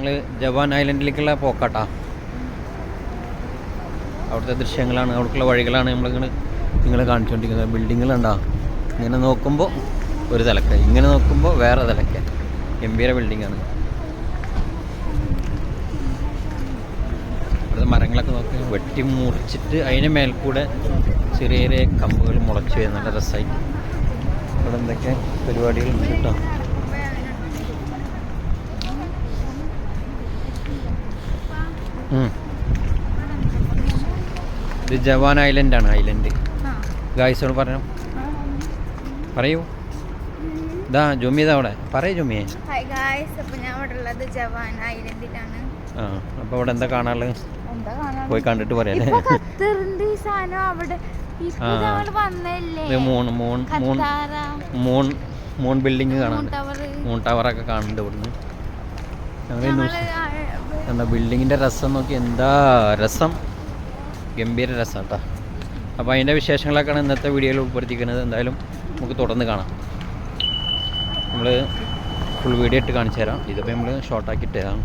ഞങ്ങൾ ജവാൻ ഐലൻഡിലേക്കുള്ള പോക്കാട്ടാ. അവിടുത്തെ ദൃശ്യങ്ങളാണ് അവിടേക്കുള്ള വഴികളാണ് നമ്മളിങ്ങനെ നിങ്ങളെ കാണിച്ചുകൊണ്ടിരിക്കുന്നത് ബിൽഡിങ്ങുകളുണ്ടാ. ഇങ്ങനെ നോക്കുമ്പോൾ ഒരു തലക്ക ഇങ്ങനെ നോക്കുമ്പോൾ വേറെ തലക്ക. ഗംഭീര ബിൽഡിങ്ങാണ്. ഇവിടുത്തെ മരങ്ങളൊക്കെ നോക്കി വെട്ടി മുറിച്ചിട്ട് അതിന് മേൽക്കൂടെ ചെറിയ ചെറിയ കമ്പുകൾ മുളച്ച് നല്ല രസമായിട്ട് ഇവിടെ എന്തൊക്കെ പരിപാടികൾ കേട്ടോ. ഇത് ജവാൻ ഐലൻഡ് ആണ് ഐലൻഡ് ഗായ്സോട് പറഞ്ഞു? പറയൂ. ഇതാ ജുമ്മി ഇതാ അവിടെ. പറയൂ ജുമിയെ അപ്പൊ ആ അപ്പോൾ അവിടെ എന്താ കാണാനുള്ളത്? കാണാൻ പോയി കണ്ടിട്ട് പറയാല്ലേ. വന്നല്ലേ moon moon moon Katara. Moon moon building moon tower moon ടവറൊക്കെ കാണുന്നുണ്ട് ഇവിടുന്ന്. ഞങ്ങൾ എന്താ ബിൽഡിങ്ങിന്റെ രസം നോക്കി. എന്താ രസം? ഗംഭീര രസം കേട്ടോ അപ്പോൾ അതിന്റെ വിശേഷങ്ങളൊക്കെയാണ് ഇന്നത്തെ വീഡിയോയിൽ ഉൾപ്പെടുത്തിക്കുന്നത് എന്തായാലും നമുക്ക് തുടർന്ന് കാണാം. നമ്മൾ ഫുൾ വീഡിയോ ഇട്ട് കാണിച്ചു തരാം ഇതിപ്പോൾ നമ്മൾ ഷോർട്ടാക്കി ഇട്ടതാണ്